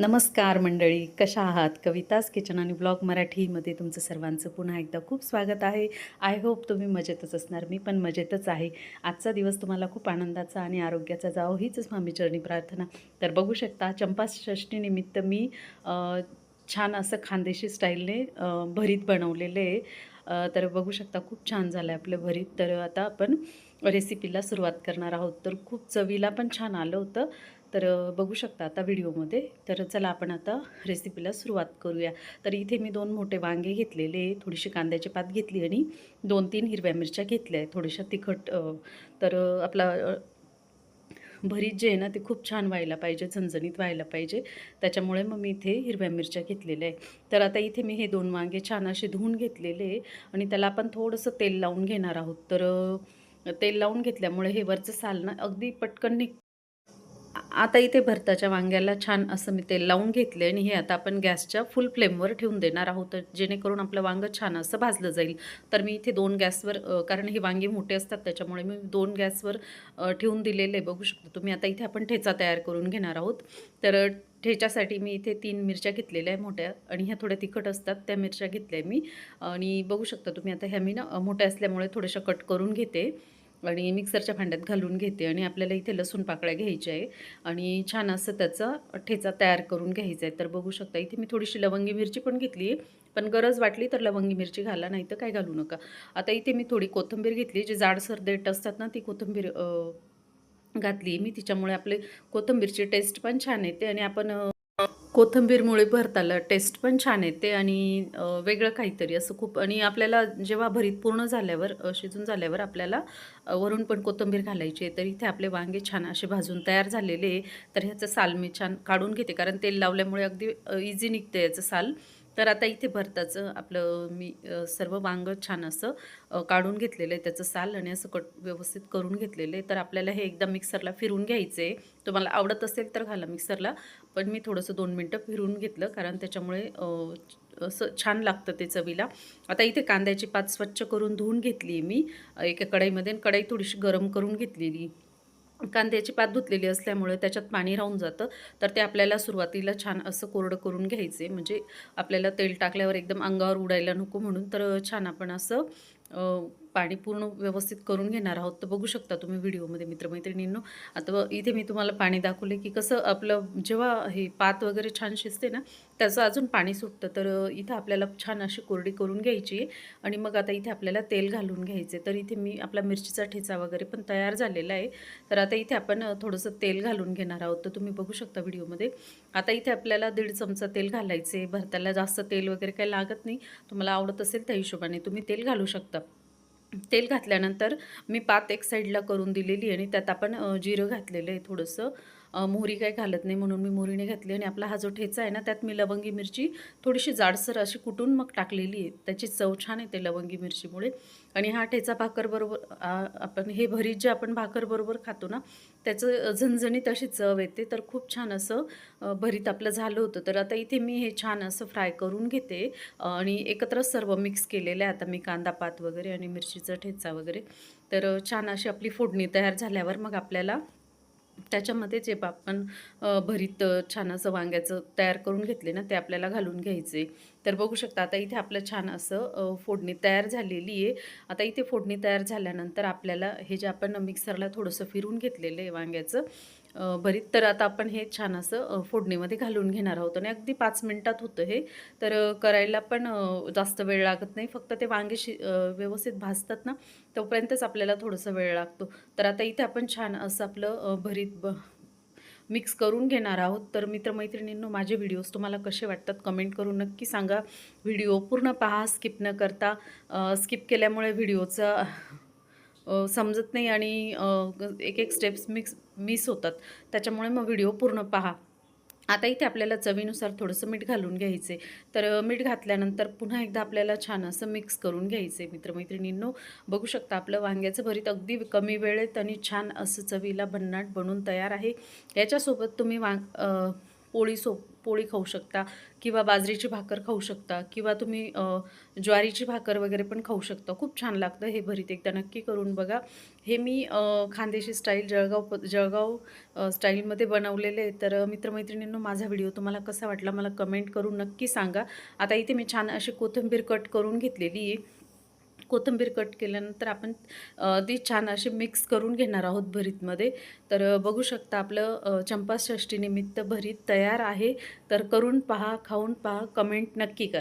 नमस्कार मंडळी कशा आहात? कविताज किचन आणि ब्लॉग मराठीमध्ये तुमचं सर्वांचं पुन्हा एकदा खूप स्वागत आहे. आय होप तुम्ही मजेतच असणार मी पण मजेतच आहे. आजचा दिवस तुम्हाला खूप आनंदाचा आणि आरोग्याचा जावो हीच स्वामी चरणी प्रार्थना. तर बघू शकता चंपाषष्ठीनिमित्त मी छान असं खानदेशी स्टाईलने भरीत बनवलेले आहे. तर बघू शकता खूप छान झालं आहे आपलं भरीत. तर आता आपण रेसिपीला सुरुवात करणार आहोत. तर खूप चवीला पण छान आलं होतं. तर बघू शकता आता व्हिडिओमध्ये. तर चला आपण आता रेसिपीला सुरुवात करूया. तर इथे मी दोन मोठे वांगे घेतलेले थोडीशी कांद्याची पात घेतली आणि दोन तीन हिरव्या मिरच्या घेतल्या आहे थोड्याशा तिखट तर आपला भरीत जे आहे ना ते खूप छान व्हायला पाहिजे झणझणीत व्हायला पाहिजे. त्याच्यामुळे मग मी इथे हिरव्या मिरच्या घेतलेल्या आहे तर आता इथे मी हे दोन वांगे छान असे धुवून घेतलेले आणि त्याला आपण थोडंसं तेल लावून घेणार आहोत. तर तेल लावून घेतल्यामुळे हे वरचं साल ना अगदी पटकन निघ आता इथे भरताच्या वांग्याला छान असं मी तेल लावून घेतले आणि हे आता आपण गॅसच्या फुल फ्लेमवर ठेवून देणार आहोत तर जेणेकरून आपलं वांगं छान असं भाजलं जाईल. तर मी इथे दोन गॅसवर कारण हे वांगे मोठे असतात त्याच्यामुळे मी दोन गॅसवर ठेवून दिलेले बघू शकतो तुम्ही. आता इथे आपण ठेचा तयार करून घेणार आहोत. तर ठेच्यासाठी मी इथे तीन मिरच्या घेतलेल्या आहे मोठ्या आणि ह्या थोड्या तिखट असतात त्या मिरच्या घेतल्या मी. आणि बघू शकता तुम्ही आता ह्या मी ना मोठ्या असल्यामुळे थोड्याशा कट करून घेते. आणि मिक्सरच्या भांड्यात घालून घेते आणि आपल्याला इथे लसूण पाकळ्या घ्यायच्या आहे. आणि छान असं त्याचा ठेचा तयार करून घ्यायचा आहे. तर बघू शकता इथे मी थोडीशी लवंगी मिरची पण घेतली आहे. पण गरज वाटली तर लवंगी मिरची घाला नाही तर काय घालू नका. आता इथे मी थोडी कोथिंबीर घेतली जी जाडसर देठ असतात ना ती कोथिंबीर घातली मी. तिच्यामुळे आपले कोथिंबीरची टेस्ट पण छान येते आणि आपण कोथिंबीरमुळे भरताला टेस्ट पण छान येते आणि वेगळं काहीतरी असं खूप आणि आपल्याला जेव्हा भरीत पूर्ण झाल्यावर शिजून झाल्यावर आपल्याला वरून पण कोथिंबीर घालायची आहे तर इथे आपले वांगे छान असे भाजून तयार झालेले तर ह्याचं साल मी छान काढून घेते कारण तेल लावल्यामुळे अगदी इझी निघते याचं साल. तर आता इथे भरताचं आपलं मी सर्व वांगं छान असं काढून घेतलेलं आहे. त्याचं साल आणि असं कट व्यवस्थित करून घेतलेलं आहे. तर आपल्याला हे एकदा मिक्सरला फिरून घ्यायचं आहे. तुम्हाला आवडत असेल तर घाला मिक्सरला पण मी थोडंसं दोन मिनटं फिरून घेतलं कारण त्याच्यामुळे असं छान लागतं ते चवीला. आता इथे कांद्याची पात स्वच्छ करून धुवून घेतली मी. एका कढईमध्ये आणि कढई थोडीशी गरम करून घेतलेली. कांद्याची पात धुतलेली असल्यामुळे त्याच्यात पाणी राहून जातं. तर ते आपल्याला सुरुवातीला छान असं कोरडं करून घ्यायचे. म्हणजे आपल्याला तेल टाकल्यावर एकदम अंगावर उडायला नको म्हणून. तर छान आपण असं पाणी पूर्ण व्यवस्थित करून घेणार आहोत. तर बघू शकता तुम्ही व्हिडिओमध्ये मित्रमैत्रिणींनो. आता इथे मी तुम्हाला पाणी दाखवले की कसं आपलं जेव्हा हे पात वगैरे छान शिजते ना त्याचं अजून पाणी सुटतं. तर इथं आपल्याला छान अशी कोरडी करून घ्यायची आहे. आणि मग आता इथे आपल्याला तेल घालून घ्यायचे तर इथे मी आपला मिरचीचा ठेचा वगैरे पण तयार झालेला आहे. तर आता इथे आपण थोडंसं तेल घालून घेणार आहोत. तर तुम्ही बघू शकता व्हिडिओमध्ये. आता इथे आपल्याला दीड चमचा तेल घालायचे भरताला जास्त तेल वगैरे काही लागत नाही. तुम्हाला आवडत असेल त्या हिशोबाने तुम्ही तेल घालू शकता. तेल घातल्यानंतर मी पात एक साईडला करून दिलेली आणि त्यात आपण जिरं घातलेलं आहे थोडंसं. मोहरी काय घालत नाही म्हणून मी मोहरीने घातली आणि आपला हा जो ठेचा आहे ना त्यात मी लवंगी मिरची थोडीशी जाडसर अशी कुटून मग टाकलेली आहे. त्याची चव छान येते लवंगी मिरचीमुळे. आणि हा ठेचा भाकरबरोबर आपण हे भरीत जे आपण भाकरबरोबर खातो ना त्याचं झणझणीत अशी चव येते. तर खूप छान असं भरीत आपलं झालं होतं. तर आता इथे मी हे छान असं फ्राय करून घेते. आणि एकत्रच सर्व मिक्स केलेलं आहे. आता मी कांदा पात वगैरे आणि मिरचीचा ठेचा वगैरे. तर छान अशी आपली फोडणी तयार झाल्यावर मग आपल्याला त्याच्यामध्ये जे आपण भरीत छान असं वांग्याचं तयार करून घेतले ना ते आपल्याला घालून घ्यायचे. तर बघू शकता आता इथे आपलं छान असं फोडणी तयार झालेली आहे. आता इथे फोडणी तयार झाल्यानंतर आपल्याला हे जे आपण मिक्सरला थोडंसं फिरून घेतलेलं आहे वांग्याचं भरीत तर आता आपण हे छान असं फोडणीमध्ये घालून घेणार आहोत. आणि अगदी पाच मिनटात होतं हे. तर करायला पण जास्त वेळ लागत नाही. फक्त ते वांगे शि व्यवस्थित भाजतात ना तोपर्यंतच आपल्याला थोडंसं वेळ लागतो. तर आता इथे आपण छान असं आपलं भरीत ब मिक्स करून घेणार आहोत. तर मित्रमैत्रिणींनो माझे व्हिडिओज तुम्हाला कसे वाटतात कमेंट करून नक्की सांगा. व्हिडिओ पूर्ण पहा स्किप न करता. स्किप केल्यामुळे व्हिडिओचा समजत नाही आणि एक एक स्टेप्स मिक्स मिस होतात. त्याच्यामुळे मग व्हिडिओ पूर्ण पहा. आता इथे आपल्याला चवीनुसार थोडंसं मीठ घालून घ्यायचे. तर मीठ घातल्यानंतर पुन्हा एकदा आपल्याला छान असं मिक्स करून घ्यायचे मित्रमैत्रिणींनो. बघू शकता आपलं वांग्याचं भरीत अगदी कमी वेळेत आणि छान असं चवीला भन्नाट बनून तयार आहे. याच्यासोबत तुम्ही वांग अ, पोळी खाऊ शकता किंवा बाजरीची भाकर खाऊ शकता किंवा तुम्ही ज्वारीची भाकर वगैरे पण खाऊ शकता. खूप छान लागतं हे भरीत एकदा नक्की करून बघा. हे मी खानदेशी स्टाईल जळगाव प जळगाव स्टाईलमध्ये बनवलेले तर मित्रमैत्रिणींनो माझा व्हिडिओ तुम्हाला कसा वाटला मला कमेंट करून नक्की सांगा. आता इथे मी छान अशी कोथिंबीर कट करून घेतलेली आहे. कोथिंबीर कट केल्यानंतर आपण ती छान अशी मिक्स करून घेणार आहोत भरीतमध्ये. तर बघू शकता आपलं अ, चंपाषष्ठीनिमित्त भरीत तयार आहे. तर करून पहा खाऊन पहा कमेंट नक्की करा.